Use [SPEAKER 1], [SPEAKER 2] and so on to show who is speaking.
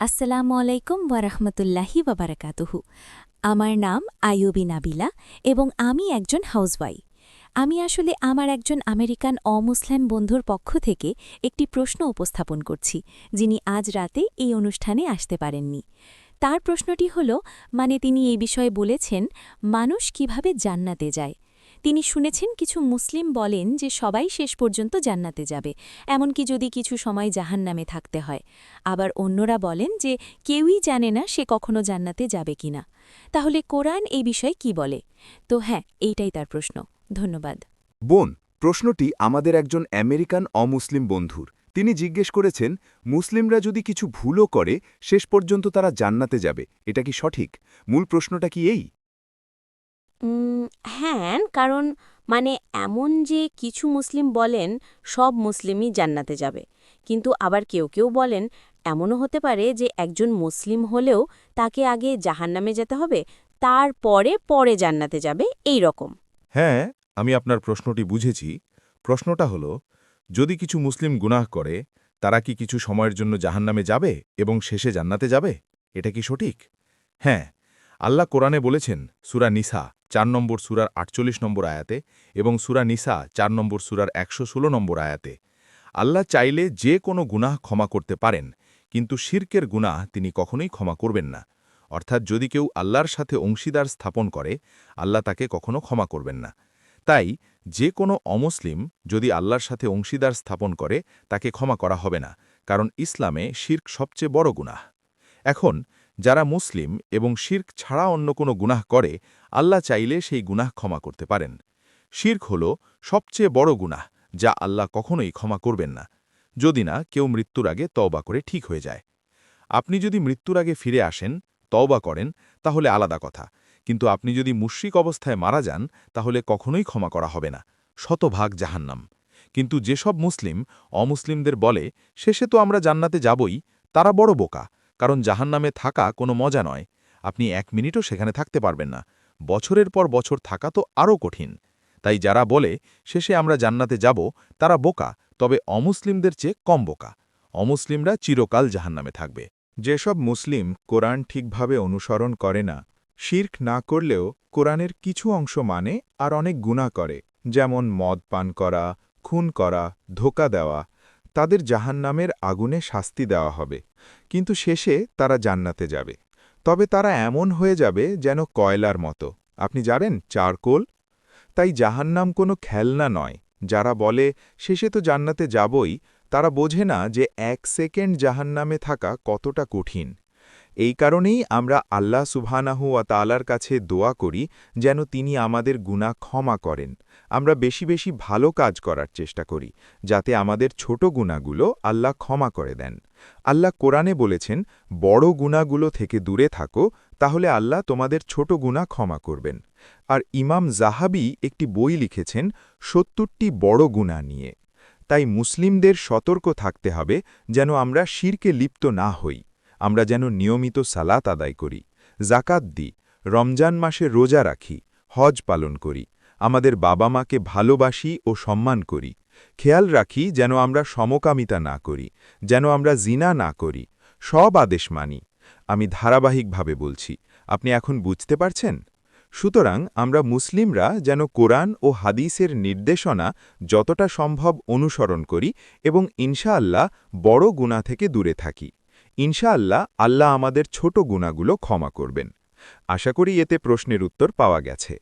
[SPEAKER 1] আসসালামু আলাইকুম ওয়ারহমতুল্লাহি ওয়াবারাকাতুহু আমার নাম আইয়ুবি নাবিলা এবং আমি একজন হাউসওয়াই আমি আসলে আমার একজন আমেরিকান অমুসলিম বন্ধুর পক্ষ থেকে একটি প্রশ্ন উপস্থাপন করছি, যিনি আজ রাতে এই অনুষ্ঠানে আসতে পারেননি। তার প্রশ্নটি হল মানে তিনি এই বিষয়ে বলেছেন, মানুষ কীভাবে জান্নাতে যায়? তিনি শুনেছেন কিছু মুসলিম বলেন যে সবাই শেষ পর্যন্ত জান্নাতে যাবে, এমনকি যদি কিছু সময় জাহান্নামে থাকতে হয়। আবার অন্যরা বলেন যে কেউই জানে না সে কখনো জান্নাতে যাবে কিনা। তাহলে কোরআন এই বিষয়ে কি বলে? তো হ্যাঁ এইটাই তার প্রশ্ন। ধন্যবাদ।
[SPEAKER 2] বোন, প্রশ্নটি আমাদের একজন আমেরিকান অমুসলিম বন্ধুর। তিনি জিজ্ঞেস করেছেন, মুসলিমরা যদি কিছু ভুলও করে, শেষ পর্যন্ত তারা জান্নাতে যাবে, এটা কি সঠিক? মূল প্রশ্নটা কি এই?
[SPEAKER 3] হ্যাঁ কারণ মানে এমন যে কিছু মুসলিম বলেন, সব মুসলিমই জান্নাতে যাবে। কিন্তু আবার কেউ কেউ বলেন, এমনও হতে পারে যে একজন মুসলিম হলেও তাকে আগে জাহান্নামে যেতে হবে, তারপরে পরে জান্নাতে যাবে, এই রকম।
[SPEAKER 4] হ্যাঁ আমি আপনার প্রশ্নটি বুঝেছি। প্রশ্নটা হল, যদি কিছু মুসলিম গুনাহ করে, তারা কি কিছু সময়ের জন্য জাহান্নামে যাবে এবং শেষে জান্নাতে যাবে? এটা কি সঠিক? হ্যাঁ আল্লাহ কোরআনে বলেছেন, সুরা নিসা চার নম্বর সুরার আটচল্লিশ নম্বর আয়াতে এবং সুরা নিসা চার নম্বর সুরার একশো ষোলো নম্বর আয়াতে। আল্লাহ চাইলে যে কোনো গুনাহ ক্ষমা করতে পারেন, কিন্তু শির্কের গুনাহ তিনি কখনোই ক্ষমা করবেন না। অর্থাৎ যদি কেউ আল্লাহর সাথে অংশীদার স্থাপন করে, আল্লাহ তাকে কখনো ক্ষমা করবেন না। তাই যে কোনো অমুসলিম যদি আল্লাহর সাথে অংশীদার স্থাপন করে, তাকে ক্ষমা করা হবে না, কারণ ইসলামে শির্ক সবচেয়ে বড় গুনাহ। এখন যারা মুসলিম এবং শির্ক ছাড়া অন্য কোনো গুনাহ করে, আল্লাহ চাইলে সেই গুনাহ ক্ষমা করতে পারেন। শির্ক হল সবচেয়ে বড় গুনাহ, যা আল্লাহ কখনোই ক্ষমা করবেন না। যদি না, কেউ মৃত্যুর আগে তওবা করে ঠিক হয়ে যায়। আপনি যদি মৃত্যুর আগে ফিরে আসেন, তওবা করেন, তাহলে আলাদা কথা। কিন্তু আপনি যদি মুশ্রিক অবস্থায় মারা যান, তাহলে কখনোই ক্ষমা করা হবে না। শতভাগ জাহান্নাম। কিন্তু যেসব মুসলিম অমুসলিমদের বলে, শেষে তো আমরা জান্নাতে যাবই তারা বড় বোকা। কারণ জাহান্নামে থাকা কোনো মজা নয়। আপনি এক মিনিটও সেখানে থাকতে পারবেন না। বছরের পর বছর থাকা তো আরও কঠিন। তাই যারা বলে, শেষে আমরা জান্নাতে যাব তারা বোকা, তবে অমুসলিমদের চেয়ে কম বোকা। অমুসলিমরা চিরকাল জাহান্নামে থাকবে।
[SPEAKER 5] যেসব মুসলিম কোরআন ঠিকভাবে অনুসরণ করে না, শির্ক না করলেও কোরআনের কিছু অংশ মানে আর অনেক গুণা করে, যেমন মদ পান করা, খুন করা, ধোকা দেওয়া তাদের জাহান্নামের আগুনে শাস্তি দেওয়া হবে। কিন্তু শেষে তারা জান্নাতে যাবে। তবে তারা এমন হয়ে যাবে যেন কয়লার মতো। আপনি জানেন, চারকোল? তাই জাহান্নাম কোনো খেলনা নয়। যারা বলে, শেষে তো জান্নাতে যাবই তারা বোঝে না যে এক সেকেন্ড জাহান্নামে থাকা কতটা কঠিন। এই কারণেই আমরা আল্লাহ সুবহানাহু ওয়া তাআলার কাছে দোয়া করি যেন তিনি আমাদের গুনাহ ক্ষমা করেন। আমরা বেশি বেশি ভালো কাজ করার চেষ্টা করি, যাতে আমাদের ছোট গুণাগুলো আল্লাহ ক্ষমা করে দেন। আল্লাহ কোরআনে বলেছেন, বড় গুণাগুলো থেকে দূরে থাকো, তাহলে আল্লাহ তোমাদের ছোট গুণা ক্ষমা করবেন। আর ইমাম জাহাবি একটি বই লিখেছেন, সত্তরটি বড় গুণা নিয়ে। তাই মুসলিমদের সতর্ক থাকতে হবে যেন আমরা শিরকে লিপ্ত না হই। আমরা যেন নিয়মিত সালাত আদায় করি জাকাত দিই, রমজান মাসে রোজা রাখি, হজ পালন করি, আমাদের বাবা মাকে ভালোবাসি ও সম্মান করি, খেয়াল রাখি যেন আমরা সমকামিতা না করি, যেন আমরা জিনা না করি, সব আদেশ মানি। আমি ধারাবাহিকভাবে বলছি, আপনি এখন বুঝতে পারছেন? সুতরাং আমরা মুসলিমরা যেন কোরআন ও হাদিসের নির্দেশনা যতটা সম্ভব অনুসরণ করি এবং ইনশাআল্লাহ বড় গুণা থেকে দূরে থাকি। ইনশাআল্লাহ আল্লাহ আমাদের ছোট গুণাগুলো ক্ষমা করবেন। আশা করি এতে প্রশ্নের উত্তর পাওয়া গেছে।